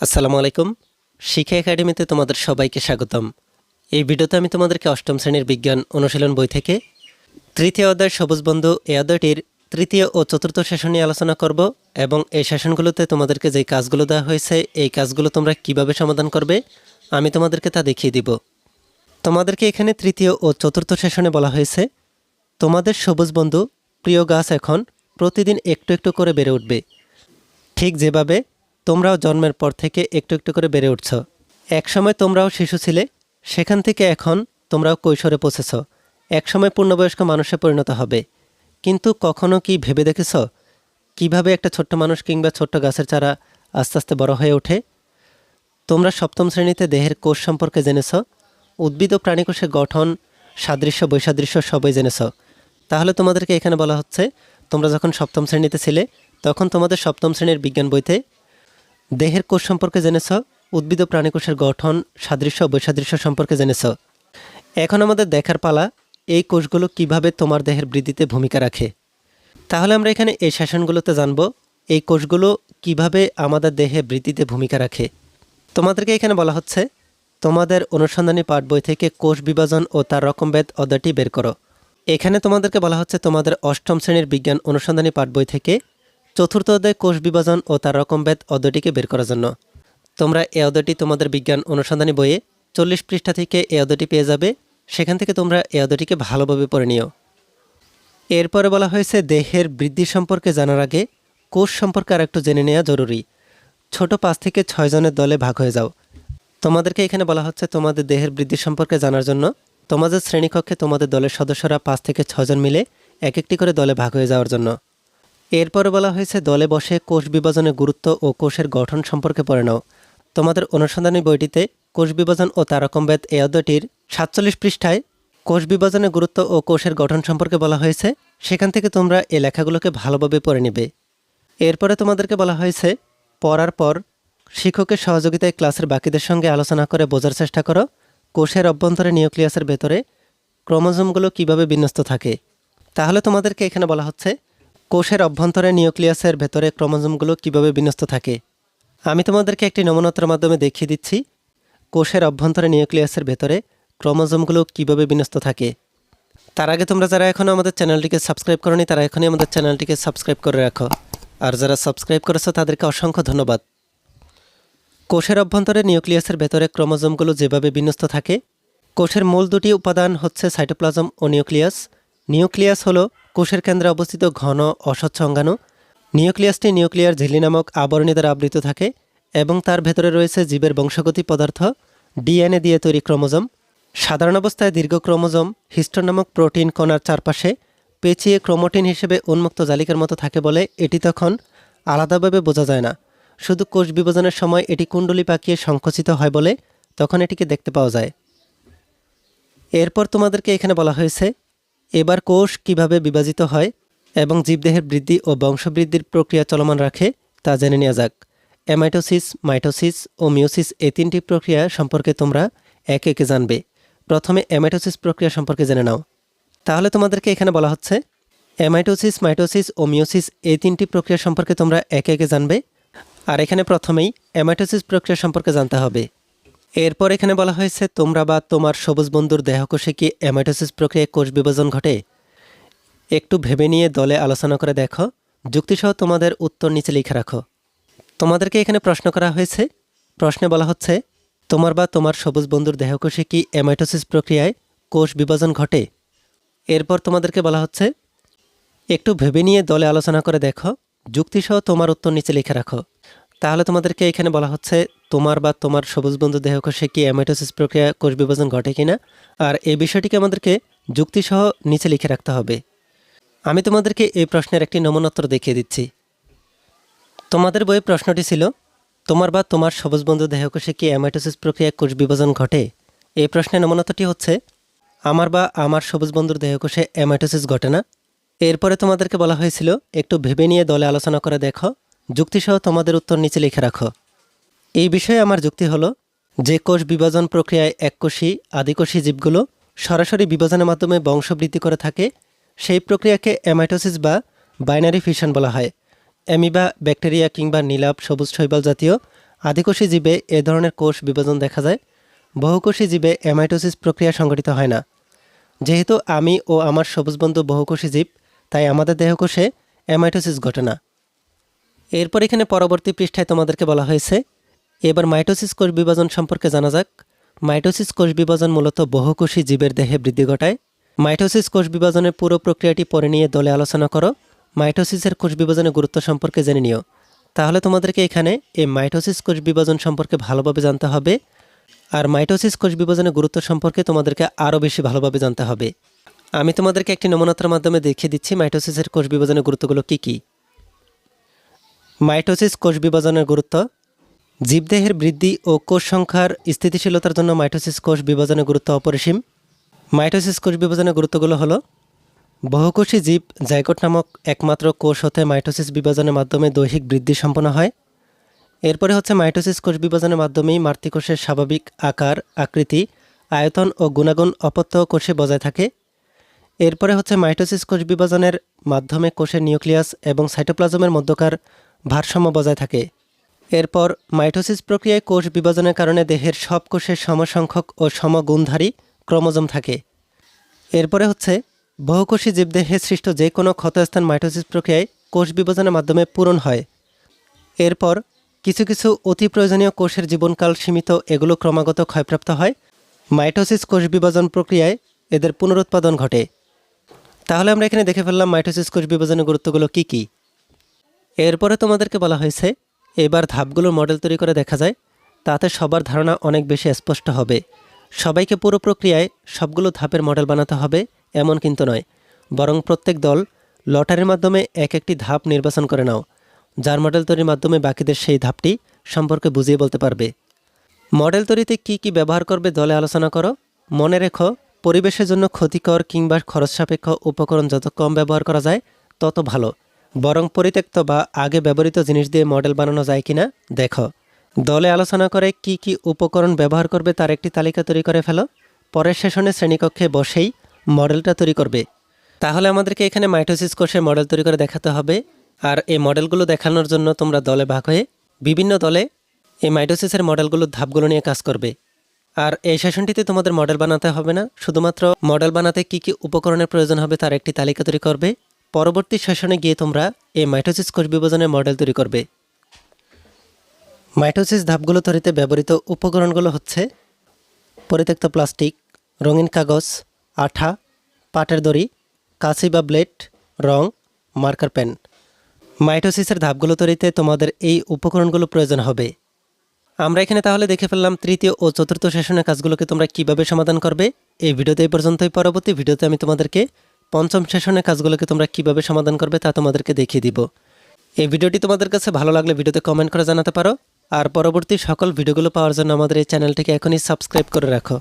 আসসালামু আলাইকুম। শিক্ষা একাডেমিতে তোমাদের সবাইকে স্বাগতম। এই ভিডিওতে আমি তোমাদেরকে অষ্টম শ্রেণির বিজ্ঞান অনুশীলন বই থেকে তৃতীয় অধ্যায় সবুজ বন্ধু এই অধ্যায়টির তৃতীয় ও চতুর্থ সেশন নিয়ে আলোচনা করব এবং এই সেশনগুলোতে তোমাদেরকে যে কাজগুলো দেওয়া হয়েছে, এই কাজগুলো তোমরা কীভাবে সমাধান করবে আমি তোমাদেরকে তা দেখিয়ে দিব। তোমাদেরকে এখানে তৃতীয় ও চতুর্থ সেশনে বলা হয়েছে, তোমাদের সবুজ বন্ধু প্রিয় গাছ এখন প্রতিদিন একটু একটু করে বেড়ে উঠবে। ঠিক যেভাবে তোমরাও জন্মের পর থেকে একটু একটু করে বেড়ে উঠছ। একসময় তোমরাও শিশু ছিলে, সেখান থেকে এখন তোমরাও কৈশোরে পৌঁছেছ। একসময় পূর্ণবয়স্ক মানুষে পরিণত হবে। কিন্তু কখনো কি ভেবে দেখেছ? কীভাবে একটা ছোট্ট মানুষ কিংবা ছোট্ট গাছের চারা আস্তে আস্তে বড় হয়ে ওঠে? তোমরা সপ্তম শ্রেণীতে দেহের কোষ সম্পর্কে জেনেছ। উদ্ভিদ ও প্রাণীকোষের গঠন, সাদৃশ্য, বৈসাদৃশ্য সবই জেনেছ। তাহলে তোমাদেরকে এখানে বলা হচ্ছে, তোমরা যখন সপ্তম শ্রেণীতে ছিলে, তখন তোমাদের সপ্তম শ্রেণির বিজ্ঞান বইতে দেহের কোষ সম্পর্কে জেনেছ? উদ্ভিদ ও প্রাণীকোষের গঠন, সাদৃশ্য বৈসাদৃশ্য সম্পর্কে জেনেছ। এখন আমাদের দেখার পালা, এই কোষগুলো কীভাবে তোমার দেহের বৃদ্ধিতে ভূমিকা রাখে? তাহলে আমরা এখানে এই শাসনগুলোতে জানব, এই কোষগুলো কীভাবে আমাদের দেহে বৃদ্ধিতে ভূমিকা রাখে। তোমাদেরকে এখানে বলা হচ্ছে, তোমাদের অনুসন্ধানী পাঠ বই থেকে কোষ বিভাজন ও তার রকমভেদ অধ্যায়টি বের করো। এখানে তোমাদেরকে বলা হচ্ছে, তোমাদের অষ্টম শ্রেণির বিজ্ঞান অনুসন্ধানী পাঠ বই থেকে চতুর্থ অধ্যায় কোষ বিভাজন ও তার রকমভেদ অধ্যায়টিকে বের করার জন্য। তোমরা এই অধ্যায়টি তোমাদের বিজ্ঞান অনুসন্ধানী বইয়ে চল্লিশ পৃষ্ঠা থেকে এই অধ্যায়টি পেয়ে যাবে। সেখান থেকে তোমরা এই অধ্যায়টিকে ভালোভাবে পড়ে নিও। এরপরে বলা হয়েছে দেহের বৃদ্ধি সম্পর্কে জানার আগে কোষ সম্পর্কে আর একটু জেনে নেওয়া জরুরি। ছোট পাঁচ থেকে ছয় জনের দলে ভাগ হয়ে যাও। তোমাদেরকে এখানে বলা হচ্ছে তোমাদের দেহের বৃদ্ধি সম্পর্কে জানার জন্য তোমাদের শ্রেণীকক্ষে তোমাদের দলের সদস্যরা পাঁচ থেকে ছজন মিলে এক একটি করে দলে ভাগ হয়ে যাওয়ার জন্য। এরপরে বলা হয়েছে, দলে বসে কোষ বিভাজনের গুরুত্ব ও কোষের গঠন সম্পর্কে পড়ে নাও। তোমাদের অনুসন্ধানী বইটিতে কোষ বিভাজন ও তারকমবেদ এ অধ্যায়টির সাতচল্লিশ পৃষ্ঠায় কোষ বিভাজনের গুরুত্ব ও কোষের গঠন সম্পর্কে বলা হয়েছে, সেখান থেকে তোমরা এ লেখাগুলোকে ভালোভাবে পড়ে নেবে। এরপরে তোমাদেরকে বলা হয়েছে, পড়ার পর শিক্ষকের সহযোগিতায় ক্লাসের বাকিদের সঙ্গে আলোচনা করে বোঝার চেষ্টা করো, কোষের অভ্যন্তরে নিউক্লিয়াসের ভেতরে ক্রোমোজোমগুলো কীভাবে বিন্যস্ত থাকে। তাহলে তোমাদেরকে এখানে বলা হচ্ছে কোষের অভ্যন্তরে নিউক্লিয়াসের ভেতরে ক্রোমোজোমগুলো কীভাবে বিন্যস্ত থাকে? আমি তোমাদেরকে একটি নমুনতার মাধ্যমে দেখিয়ে দিচ্ছি। কোষের অভ্যন্তরে নিউক্লিয়াসের ভেতরে ক্রোমোজোমগুলো কীভাবে বিন্যস্ত থাকে। তার আগে তোমরা যারা এখনও আমাদের চ্যানেলটিকে সাবস্ক্রাইব করনি, তারা এখনই আমাদের চ্যানেলটিকে সাবস্ক্রাইব করে রাখো। আর যারা সাবস্ক্রাইব করেছ, তাদেরকে অসংখ্য ধন্যবাদ। কোষের অভ্যন্তরে নিউক্লিয়াসের ভেতরে ক্রোমোজোমগুলো যেভাবে বিন্যস্ত থাকে, কোষের মূল দুটি উপাদান হচ্ছে সাইটোপ্লাজম ও নিউক্লিয়াস। নিউক্লিয়াস হলো কোষের কেন্দ্রে অবস্থিত ঘন অস্বচ্ছ অঙ্গাণু নিউক্লিয়াসটি নিউক্লিয়ার ঝিল্লি নামক আবরণী দ্বারা আবৃত থাকে এবং তার ভেতরে রয়েছে জীবের বংশগতি পদার্থ, ডিএনএ দিয়ে তৈরি ক্রোমোজোম, সাধারণ অবস্থায় দীর্ঘ ক্রোমোজোম, হিস্টোন নামক প্রোটিন কণার চারপাশে পেঁচিয়ে ক্রোমোটিন হিসেবে উন্মুক্ত জালিকার মতো থাকে বলে এটি তখন আলাদাভাবে বোঝা যায় না। শুধু কোষ বিভাজনের সময় এটি কুণ্ডলি পাকিয়ে সংকুচিত হয় বলে তখন এটিকে দেখতে পাওয়া যায়। এরপর তোমাদেরকে এখানে বলা হয়েছে এবার কোষ কীভাবে বিভাজিত হয় এবং জীবদেহের বৃদ্ধি ও বংশবৃদ্ধির প্রক্রিয়া চলমান রাখে তা জেনে নেওয়া যাক। অ্যামাইটোসিস, মাইটোসিস ও মিওসিস এই তিনটি প্রক্রিয়া সম্পর্কে তোমরা একে একে জানবে। প্রথমে অ্যামাইটোসিস প্রক্রিয়া সম্পর্কে জেনে নাও। তাহলে তোমাদেরকে এখানে বলা হচ্ছে, অ্যামাইটোসিস, মাইটোসিস ও মিওসিস এই তিনটি প্রক্রিয়া সম্পর্কে তোমরা একে একে জানবে। আর এখানে প্রথমেই অ্যামাইটোসিস প্রক্রিয়া সম্পর্কে জানতে হবে। এরপর এখানে বলা হয়েছে, তোমরা বা তোমার সবুজ বন্ধুর দেহকোষে কি অ্যামাইটোসিস প্রক্রিয়ায় কোষ বিভাজন ঘটে? একটু ভেবে নিয়ে দলে আলোচনা করে দেখো। যুক্তিসহ তোমাদের উত্তর নিচে লিখে রাখো। তোমাদেরকে এখানে প্রশ্ন করা হয়েছে। প্রশ্নে বলা হচ্ছে, তোমার বা তোমার সবুজ বন্ধুর দেহকোষে কি অ্যামাইটোসিস প্রক্রিয়ায় কোষ বিভাজন ঘটে? এরপর তোমাদেরকে বলা হচ্ছে, একটু ভেবে নিয়ে দলে আলোচনা করে দেখো। যুক্তিসহ তোমার উত্তর নিচে লিখে রাখো। তাহলে তোমাদেরকে এখানে বলা হচ্ছে, তোমার বা তোমার সবুজ বন্ধু দেহকোষে কি অ্যামাইটোসিস প্রক্রিয়া কোষ বিভাজন ঘটে কিনা? আর এই বিষয়টিকে আমাদেরকে যুক্তিসহ নিচে লিখে রাখতে হবে। আমি তোমাদেরকে এই প্রশ্নের একটি নমুনোত্তর দেখিয়ে দিচ্ছি। তোমাদের বইয়ে প্রশ্নটি ছিল, তোমার বা তোমার সবুজ বন্ধু দেহকোষে কি অ্যামাইটোসিস প্রক্রিয়া কোষ বিভাজন ঘটে? এই প্রশ্নের নমুনোত্তরটি হচ্ছে, আমার বা আমার সবুজ বন্ধুর দেহকোষে অ্যামাইটোসিস ঘটে না? এরপরে তোমাদেরকে বলা হয়েছিল, একটু ভেবে নিয়ে দলে আলোচনা করে দেখো। যুক্তিসহ তোমাদের উত্তর নিচে লিখে রাখো। এই বিষয়ে আমার যুক্তি হলো যে কোষ বিভাজন প্রক্রিয়ায় এককোষী আদিকোষী জীবগুলো সরাসরি বিভাজনের মাধ্যমে বংশবৃদ্ধি করে থাকে। সেই প্রক্রিয়াকে অ্যামাইটোসিস বা বাইনারি ফিশন বলা হয়। অ্যামিবা, ব্যাকটেরিয়া কিংবা নীলাভ, সবুজ শৈবাল জাতীয় আদিকোষী জীবে এ ধরনের কোষ বিভাজন দেখা যায়। বহুকোষী জীবে অ্যামাইটোসিস প্রক্রিয়া সংঘটিত হয় না। যেহেতু আমি ও আমার সবুজ বন্ধু বহুকোষী জীব, তাই আমাদের দেহকোষে অ্যামাইটোসিস ঘটে না। এরপর এখানে পরবর্তী পৃষ্ঠায় তোমাদেরকে বলা হয়েছে, এবার মাইটোসিস কোষ বিভাজন সম্পর্কে জানা যাক। মাইটোসিস কোষ বিভাজন মূলত বহুকোষী জীবের দেহে বৃদ্ধি ঘটায়। মাইটোসিস কোষ বিভাজনের পুরো প্রক্রিয়াটি পরে নিয়ে দলে আলোচনা করো। মাইটোসিসের কোষ বিভাজনের গুরুত্ব সম্পর্কে জেনে নিও। তাহলে তোমাদেরকে এখানে এই মাইটোসিস কোষ বিভাজন সম্পর্কে ভালোভাবে জানতে হবে, আর মাইটোসিস কোষ বিভাজনের গুরুত্ব সম্পর্কে তোমাদেরকে আরও বেশি ভালোভাবে জানতে হবে। আমি তোমাদেরকে একটি নমুনাতার মাধ্যমে দেখিয়ে দিচ্ছি মাইটোসিসের কোষ বিভাজনের গুরুত্বগুলো কী কী। মাইটোসিস কোষ বিভাজনের গুরুত্ব। জীবদেহের বৃদ্ধি ও কোষ সংখ্যার স্থিতিশীলতার জন্য মাইটোসিস কোষ বিভাজনের গুরুত্ব অপরিসীম। মাইটোসিস কোষ বিভাজনের গুরুত্বগুলো হলো, বহুকোষী জীব জাইগোট নামক একমাত্র কোষ হতে মাইটোসিস বিভাজনের মাধ্যমে দৈহিক বৃদ্ধি সম্পন্ন হয়। এরপরে হচ্ছে মাইটোসিস কোষ বিভাজনের মাধ্যমেই মাতৃকোষের স্বাভাবিক আকার, আকৃতি, আয়তন ও গুণাগুণ অপত্য কোষে বজায় থাকে। এরপরে হচ্ছে মাইটোসিস কোষ বিভাজনের মাধ্যমে কোষের নিউক্লিয়াস এবং সাইটোপ্লাজমের মধ্যকার ভারসাম্য বজায় থাকে। এরপর মাইটোসিস প্রক্রিয়ায় কোষ বিভাজনের কারণে দেহের সব কোষের সমসংখ্যক ও সমগুণধারী ক্রোমোজোম থাকে। এরপরে হচ্ছে, বহুকোষী জীবদেহে সৃষ্ট যে কোনো ক্ষতস্থান মাইটোসিস প্রক্রিয়ায় কোষ বিভাজনের মাধ্যমে পূরণ হয়। এরপর কিছু কিছু অতি প্রয়োজনীয় কোষের জীবনকাল সীমিত এগুলো ক্রমাগত ক্ষয়প্রাপ্ত হয়। মাইটোসিস কোষ বিভাজন প্রক্রিয়ায় এদের পুনরুৎপাদন ঘটে। তাহলে আমরা এখানে দেখে ফেললাম মাইটোসিস কোষ বিভাজনের গুরুত্বগুলো কী কী। এরপরে তোমাদেরকে বলা হয়েছে, এবার ধাপগুলোর মডেল তৈরি করে দেখা যায়, তাতে সবার ধারণা অনেক বেশি স্পষ্ট হবে। সবাইকে পুরো প্রক্রিয়ায় সবগুলো ধাপের মডেল বানাতে হবে, এমন কিন্তু নয়। বরং প্রত্যেক দল লটারির মাধ্যমে এক একটি ধাপ নির্বাচন করে নাও। যার মডেল তৈরির মাধ্যমে বাকিদের সেই ধাপটি সম্পর্কে বুঝিয়ে বলতে পারবে। মডেল তৈরিতে কি কি ব্যবহার করবে দলে আলোচনা করো। মনে রেখো, পরিবেশের জন্য ক্ষতিকর কিংবা খরচ সাপেক্ষ উপকরণ যত কম ব্যবহার করা যায়, তত ভালো। বরং পরিত্যক্ত বা আগে ব্যবহৃত জিনিস দিয়ে মডেল বানানো যায় কিনা, দেখো। দলে আলোচনা করে কি কি উপকরণ ব্যবহার করবে তার একটি তালিকা তৈরি করে ফেলো। পরের সেশনে শ্রেণীকক্ষে বসেই মডেলটা তৈরি করবে। তাহলে আমাদেরকে এখানে মাইটোসিস কোষের মডেল তৈরি করে দেখাতে হবে। আর এই মডেলগুলো দেখানোর জন্য তোমরা দলে ভাগ হয়ে বিভিন্ন দলে এই মাইটোসিসের মডেলগুলোর ধাপগুলো নিয়ে কাজ করবে। আর এই সেশনটিতে তোমাদের মডেল বানাতে হবে না, শুধুমাত্র মডেল বানাতে কি কি উপকরণের প্রয়োজন হবে তার একটি তালিকা তৈরি করবে। পরবর্তী সেশনে গিয়ে তোমরা এই মাইটোসিস কোষ বিভাজনের মডেল তৈরি করবে। মাইটোসিস ধাপগুলো তৈরিতে ব্যবহৃত উপকরণগুলো হচ্ছে পরিত্যক্ত প্লাস্টিক, রঙিন কাগজ, আঠা, পাটের দড়ি, কাঁচি বা ব্লেড, রং, মার্কার পেন। মাইটোসিসের ধাপগুলো তৈরিতে তোমাদের এই উপকরণগুলো প্রয়োজন হবে। আমরা এখানে তাহলে দেখে ফেললাম তৃতীয় ও চতুর্থ সেশনের কাজগুলোকে তোমরা কীভাবে সমাধান করবে। এই ভিডিওতে এই পর্যন্তই। পরবর্তী ভিডিওতে আমি তোমাদেরকে পঞ্চম সেশনে কাজগুলোকে তোমরা কীভাবে সমাধান করবে তা তোমাদেরকে দেখিয়ে দিব। এই ভিডিওটি তোমাদের কাছে ভালো লাগলে ভিডিওতে কমেন্ট করে জানাতে পারো। আর পরবর্তী সকল ভিডিওগুলো পাওয়ার জন্য আমাদের এই চ্যানেলটিকে এখনই সাবস্ক্রাইব করে রাখো।